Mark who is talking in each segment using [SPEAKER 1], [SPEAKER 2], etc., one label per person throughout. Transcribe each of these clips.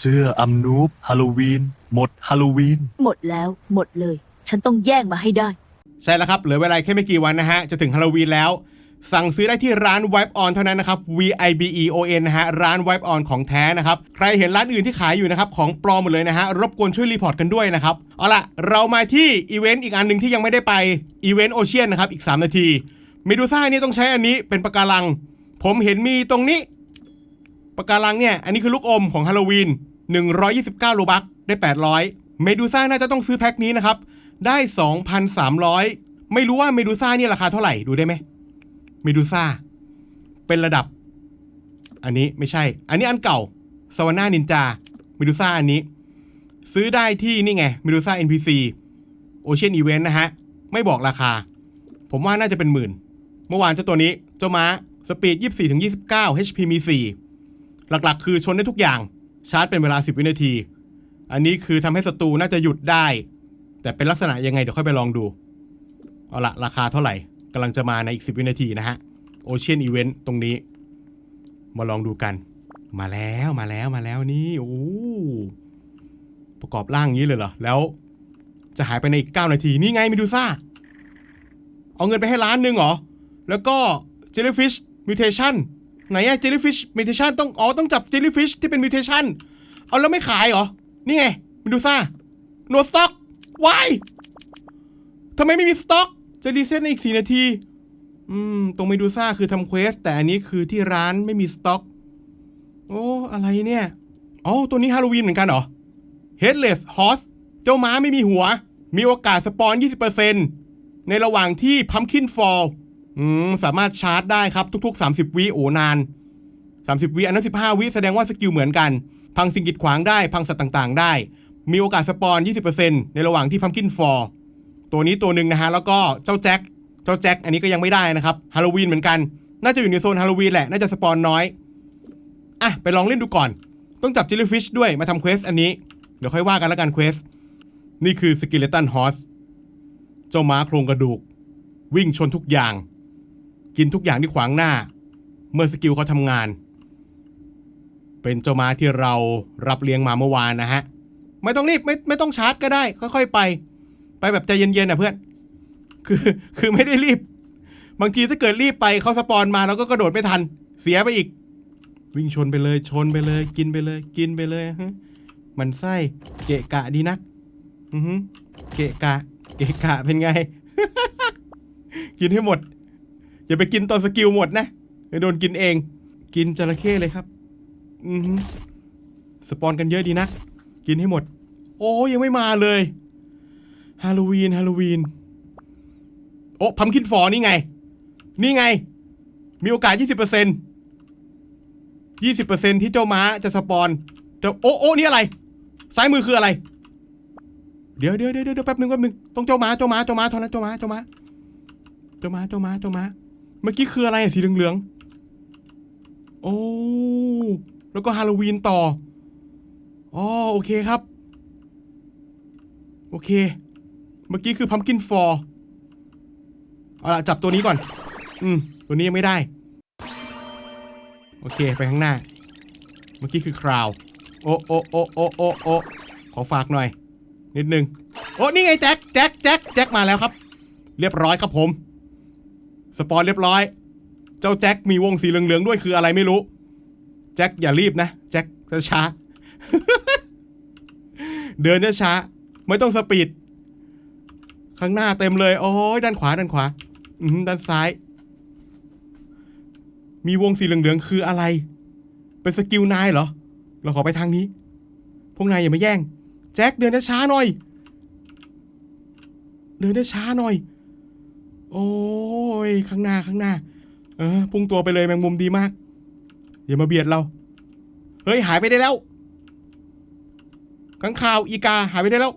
[SPEAKER 1] เสื้ออัมนูปฮาโลวีน หมดฮาโลวีน
[SPEAKER 2] หมดแล้วหมดเลย ฉันต้องแย่งมาให้ได้
[SPEAKER 3] ใช่แล้วครับ เหลือเวลาแค่ไม่กี่วันนะฮะ จะถึงฮาโลวีนแล้ว สั่งซื้อได้ที่ร้าน Wipe On เท่านั้นนะครับ V I B E O N นะฮะ ร้าน Wipe On ของแท้นะครับ ใครเห็นร้านอื่นที่ขายอยู่นะครับ ของปลอมหมดเลยนะฮะ รบกวนช่วยรีพอร์ตกันด้วยนะครับ เอาล่ะ เรามาที่อีเวนต์อีกอันหนึ่งที่ยังไม่ได้ไป อีเวนต์โอเชียนนะครับ อีก 3 นาทีเมดูซ่านี่ต้องใช้อันนี้เป็นปะการัง ผมเห็นมีตรงนี้ปะการังเนี่ย อันนี้คือลูกอมของฮาโลวีน 129 โลบักได้ 800 เมดูซ่าน่าจะต้องซื้อแพ็คนี้นะครับ ได้ 2,300 ไม่รู้ว่าเมดูซ่านี่ราคาเท่าไหร่ดูได้ไหมเมดูซ่าเป็นระดับ อันนี้ไม่ใช่ อันนี้อันเก่าสวาน่านินจาเมดูซ่าอันนี้ ซื้อได้ที่นี่ไงเมดูซ่า NPC โอเชียนอีเวนต์นะฮะ ไม่บอกราคา ผมว่าน่าจะเป็นหมื่น เมื่อวานเจ้าตัวนี้ เจ้าม้าสปีด 24-29 HP มี 4 หลักๆ คือชนได้ทุกอย่าง ชาร์จเป็นเวลา 10 วินาที อันนี้คือทำให้ศัตรูน่าจะหยุดได้ แต่เป็นลักษณะยังไงเดี๋ยวค่อยไปลองดู เอาละราคาเท่าไหร่กำลังจะมาในอีก 10 วินาทีนะฮะโอเชียนอีเวนต์ตรงนี้ มาลองดูกัน มาแล้วมาแล้วมาแล้วนี่โอ้ประกอบร่างอย่างนี้เลยเหรอ แล้วจะหายไปในอีก 9 นาที นี่ไงมิดูซ่า เอาเงินไปให้ล้านหนึ่งเหรอ แล้วก็ Jellyfish Mutation ไหนอะ Jellyfish Mutation ต้องอ๋อต้องจับ Jellyfish ที่เป็น Mutation เอาแล้วไม่ขายเหรอ นี่ไงมิดูซ่า no stock why ทำไมไม่มีสต็อก จะรีเซ็ตในอีก4นาที อืม ตรงเมดูซ่าคือทำเควส แต่อันนี้คือที่ร้านไม่มีสต็อก โอ้ อะไรเนี่ย อ๋อ ตัวนี้ฮาโลวีนเหมือนกันเหรอ Headless Horse เจ้าม้าไม่มีหัว มีโอกาสสปอน 20%ในระหว่างที่ Pumpkin Fall อื มสามารถชาร์จได้ครับทุก ๆ 30 วิโอ้นาน 30 วิอันนั้น15 วิแสดงว่าสกิลเหมือนกัน พังสิ่งกีดขวางได้ พังสัตว์ต่างๆ ได้ มีโอกาสสปอน 20%ในระหว่างที่ Pumpkin Fall ตัวนี้ตัวหนึ่งนะฮะ แล้วก็เจ้าแจ็ค เจ้าแจ็คอันนี้ก็ยังไม่ได้นะครับฮาโลวีนเหมือนกัน น่าจะอยู่ในโซนฮาโลวีนแหละ น่าจะสปอนน้อย อะ ไปลองเล่นดูก่อน ต้องจับจิลลิฟิชด้วยมาทำเควสอันนี้ เดี๋ยวค่อยว่ากันแล้วกันเควส นี่คือสกิเลตันฮอส เจ้าม้าโครงกระดูก วิ่งชนทุกอย่าง กินทุกอย่างที่ขวางหน้า เมื่อสกิลเขาทำงาน เป็นเจ้าม้าที่เรารับเลี้ยงมาเมื่อวานนะฮะ ไม่ต้องรีบไม่ไม่ต้องชาร์จก็ได้ ค่อยๆไป ไปแบบใจเย็นๆนะเพื่อน คือคือไม่ได้รีบ บางทีถ้าเกิดรีบไปเขาสปอนมาแล้วก็กระโดดไม่ทัน เสียไปอีก วิ่งชนไปเลยชนไปเลย กินไปเลย กินไปเลยฮะมันไส้เกะกะดีนัก อือเกะกะ เกะกะเป็นไง กินให้หมด อย่าไปกินตอนสกิลหมดนะเดี๋ยวโดนกินเอง กินจระเข้เลยครับ อือสปอนกันเยอะดีนะ กินให้หมด โอ้ยังไม่มาเลยฮาโลวีนฮาโลวีน โอ้พัมคินฟอร์นี่ไง นี่ไง มีโอกาส 20% 20%ที่เจ้าม้าจะสปอนจะโอ้โอ้นี่อะไร ซ้ายมือคืออะไรเดี๋ยวเดี๋ยวเดี๋ยวเดี๋ยวแป๊บนึงแป๊บนึงต้องเจ้าม้าเจ้าม้าเจ้าม้าเท่านั้นเจ้าม้าเจ้าม้าเจ้าม้าเจ้าม้าเจ้าม้า เมื่อกี้คืออะไรอะสีเหลืองๆ โอ้ แล้วก็ฮาโลวีนต่อ อ๋อโอเคครับ โอเค เมื่อกี้คือพัมกินฟอร์เอาละจับตัวนี้ก่อน อืม ตัวนี้ยังไม่ได้ โอเคไปข้างหน้า เมื่อกี้คือคราว โอ้โอ้โอ้โอ้โอ้โอ้ขอฝากหน่อย นิดนึง โอ้นี่ไงแจ็คแจ็คแจ็คแจ็คมาแล้วครับ เรียบร้อยครับผม สปอนเรียบร้อย เจ้าแจ็คมีวงสีเหลืองๆด้วยคืออะไรไม่รู้ แจ็คอย่ารีบนะ แจ็คช้าเดินช้าไม่ต้องสปีด ข้างหน้าเต็มเลย โอ้ยด้านขวาด้านขวา อืมด้านซ้าย มีวงสีเหลืองๆคืออะไร เป็นสกิลนายเหรอ เราขอไปทางนี้ พวกนายอย่ามาแย่ง แจ็คเดินช้าหน่อย เดินช้าหน่อย โอ้ ยข้างหน้าข้างหน้า เออพุ่งตัวไปเลยแมงมุมดีมากอย่ามาเบียดเรา เฮ้ยหายไปได้แล้วข้างข่าวอีกาหายไปได้แล้ว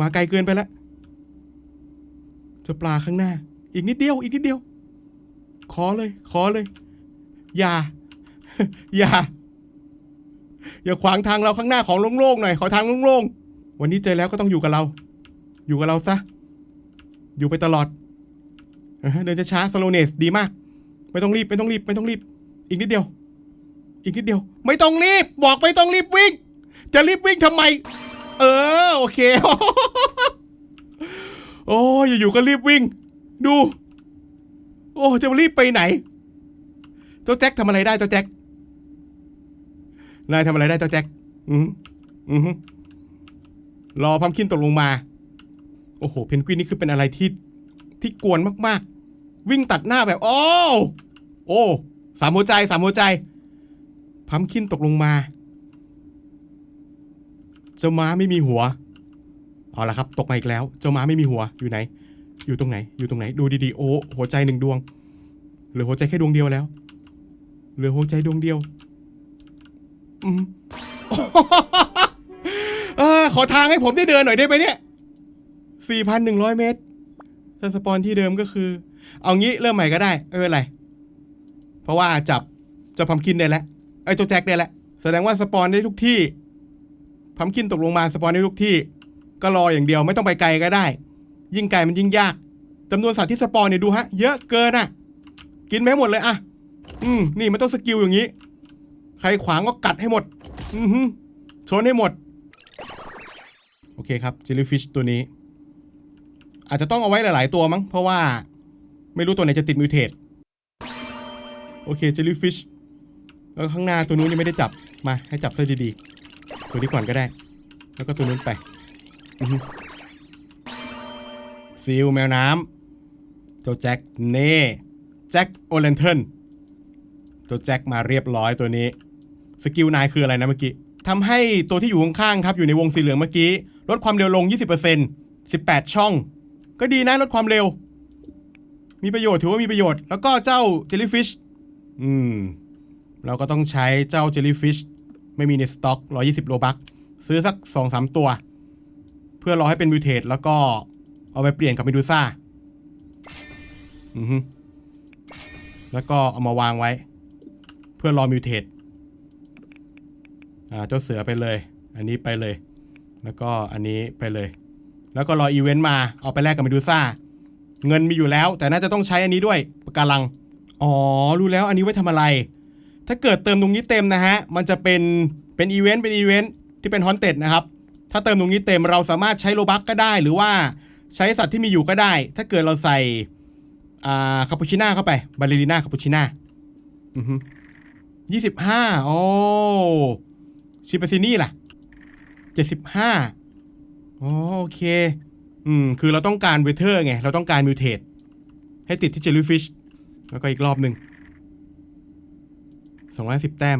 [SPEAKER 3] มาไกลเกินไปแล้วจะปลาข้างหน้า อีกนิดเดียว อีกนิดเดียว ขอเลย ขอเลย อย่า อย่า อย่าขวางทางเราข้างหน้าของโล่งๆหน่อยขอทางโล่งๆวันนี้เจอแล้วก็ต้องอยู่กับเรา อยู่กับเราซะ อยู่ไปตลอด เดินช้าๆสโลเนสดีมาก ไม่ต้องรีบไม่ต้องรีบไม่ต้องรีบ อีกนิดเดียว อีกนิดเดียว ไม่ต้องรีบ บอกไม่ต้องรีบวิ่ง จะรีบวิ่งทำไม เออโอเค โอ้ยอยู่ๆก็รีบวิ่ง ดู โอ้จะรีบไปไหนเจ้าแจ็คทำอะไรได้เจ้าแจ็คนายทำอะไรได้เจ้าแจ็คอืมอืมรอพัมคินตกลงมา โอ้โห เพนกวินนี่คือเป็นอะไรที่ที่กวนมากๆ วิ่งตัดหน้าแบบ โอ้ โอ้สามหัวใจสามหัวใจ พัมคินตกลงมา เจ้าม้าไม่มีหัว เอาละครับ ตกมาอีกแล้ว เจ้าม้าไม่มีหัว อยู่ไหน อยู่ตรงไหน อยู่ตรงไหน ดูดีๆ โอ้ หัวใจหนึ่งดวง เหลือหัวใจแค่ดวงเดียวแล้ว เหลือหัวใจดวงเดียว อืมอขอทางให้ผมได้เดินหน่อยได้ไหมเนี่ย 4,100 เมตรสปอนที่เดิมก็คือ เอางี้เริ่มใหม่ก็ได้ไม่เป็นไร เพราะว่าจับเจะพัมคินได้แล้วไอ้เจ้าแจ็คได้แล้วแสดงว่าสปอนได้ทุกที่พัมคินตกลงมาสปอนได้ทุกที่ ก็รออย่างเดียวไม่ต้องไปไกลก็ได้ ยิ่งไกลมันยิ่งยากจำนวนสัตว์ที่สปอนเนี่ยดูฮะ เยอะเกินอะ กินไปให้หมดเลยอะ อืมนี่มันต้องสกิลอย่างนี้ ใครขวางก็กัดให้หมด อือหือชนให้หมด โอเคครับเจลลี่ฟิชตัวนี้ อาจจะต้องเอาไว้หลาย ๆ ตัวมั้งเพราะว่า ไม่รู้ตัวไหนจะติดมิวเทตโอเคเจลลี่ฟิชแล้วข้างหน้าตัวนู้นยังไม่ได้จับมาให้จับซะดีๆตัวนี้ก่อนก็ได้ แล้วก็ตัวนู้นไปซิลแมวน้ำเจ้าแจ็คเน่แจ็คโอเลนเทนเจ้าแจ็คมาเรียบร้อยตัวนี้ สกิลนายคืออะไรนะเมื่อกี้ทำให้ตัวที่อยู่ข้างๆครับอยู่ในวงสีเหลืองเมื่อกี้ ลดความเร็วลง 20% 18 ช่อง ก็ดีนะลดความเร็ว มีประโยชน์ถือว่ามีประโยชน์ แล้วก็เจ้าเจลลี่ฟิชอืม เราก็ต้องใช้เจ้าเจลลี่ฟิชไม่มีในสต็อก 120 โลบักซื้อสัก 2-3 ตัว เพื่อรอให้เป็นมิวเทตแล้วก็เอาไปเปลี่ยนกับเมดูซ่า อือฮึแล้วก็เอามาวางไว้ เพื่อรอมิวเทตอ่าเจ้าเสือไปเลย อันนี้ไปเลย แล้วก็อันนี้ไปเลย แล้วก็รออีเวนต์มาเอาไปแลกกับเมดูซ่า เงินมีอยู่แล้ว แต่น่าจะต้องใช้อันนี้ด้วยปะการัง อ๋อ รู้แล้วอันนี้ไว้ทำอะไร ถ้าเกิดเติมตรงนี้เต็มนะฮะ มันจะเป็น เป็นอีเวนต์ เป็นอีเวนต์ที่เป็นฮอนเต็ดนะครับ ถ้าเติมตรงนี้เต็มเราสามารถใช้โลบักก็ได้ หรือว่าใช้สัตว์ที่มีอยู่ก็ได้ ถ้าเกิดเราใส่ อ่า คาปูชิน่าเข้าไป บาเลริน่าคาปูชิน่าอือฮึยี่สิบห้าโอ้ชิปาซินี่ล่ะเจ็ดสิบห้าโอเค อืม คือเราต้องการเวเทอร์ไง เราต้องการมิวเทตให้ติดที่เจลลี่ฟิช แล้วก็อีกรอบหนึ่งสองร้อยสิบแต้ม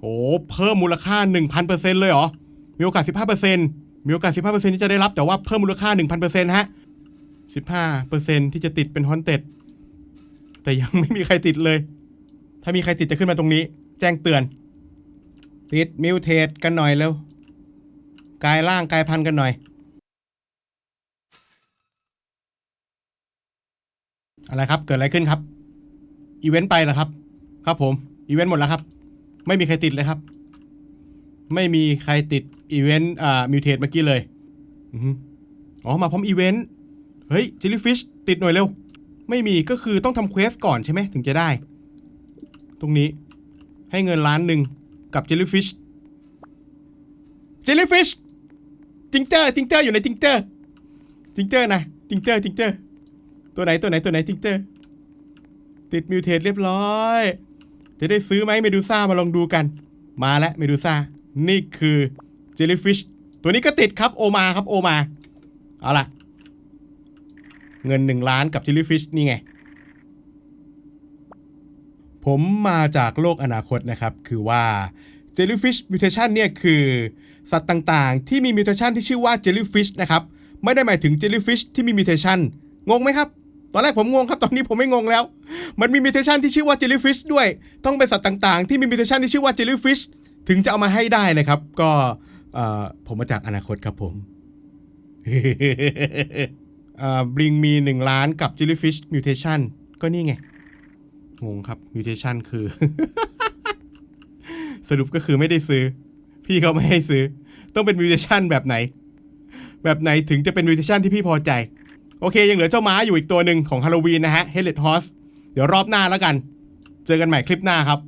[SPEAKER 3] โอ้เพิ่มมูลค่า1,000%เเลยเหรอ มีโอกาส15%มีโอกาส15%ที่จะได้รับ แต่ว่าเพิ่มมูลค่า1,000%ฮะ15%ที่จะติดเป็นฮอนเต็ด แต่ยังไม่มีใครติดเลย ถ้ามีใครติดจะขึ้นมาตรงนี้ แจ้งเตือน ติดมิวเทตกันหน่อยเร็วกายร่างกายพันกันหน่อย อะไรครับ เกิดอะไรขึ้นครับ อีเวนต์ไปเหรอครับ ครับผม อีเวนต์หมดแล้วครับ ไม่มีใครติดเลยครับ ไม่มีใครติดอีเวนต์อ่ามิวเทตเมื่อกี้เลยอ๋อ มาพร้อมอีเวนต์ เฮ้ยจิลลี่ฟิชติดหน่อยเร็ว ไม่มีก็คือต้องทำเควสก่อนใช่ไหมถึงจะได้ ตรงนี้ให้เงินล้านหนึ่งกับจิลลี่ฟิชจิลลี่ฟิชจิงเจอร์จิงเจอร์อยู่ในจิงเจอร์จิงเจอร์นะจิงเจอร์จิงเจอร์ ตัวไหนตัวไหนตัวไหนจิงเจอร์ติดมิวเทตเรียบร้อย จะได้ซื้อไหมเมดูซ่ามาลองดูกัน มาแล้วเมดูซ่านี่คือเจลลี่ฟิชตัวนี้ก็ติดครับโอมาครับโอมาเอาล่ะ เงิน 1 ล้านกับเจลลี่ฟิชนี่ไง ผมมาจากโลกอนาคตนะครับ คือว่า Jellyfish Mutation เนี่ยคือสัตว์ต่างๆ ที่มี Mutation ที่ชื่อว่า Jellyfish นะครับ ไม่ได้หมายถึง Jellyfish ที่มี Mutation งงไหมครับ ตอนแรกผมงงครับตอนนี้ผมไม่งงแล้ว มันมี Mutation ที่ชื่อว่า Jellyfish ด้วย ต้องเป็นสัตว์ต่างๆ ที่มี Mutation ที่ชื่อว่า Jellyfish ถึงจะเอามาให้ได้นะครับ ก็ผมมาจากอนาคตครับผมบริงมี 1 ล้านกับ Jellyfish Mutation ก็นี่ไง งงครับ Mutation คือ สรุปก็คือไม่ได้ซื้อ พี่เขาไม่ให้ซื้อ ต้องเป็น Mutation แบบไหน แบบไหนถึงจะเป็น Mutation ที่พี่พอใจ โอเค ยังเหลือเจ้าม้าอยู่อีกตัวหนึ่งของฮาโลวีนนะฮะเฮลิทฮอสเดี๋ยวรอบหน้าแล้วกัน เจอกันใหม่คลิปหน้าครับ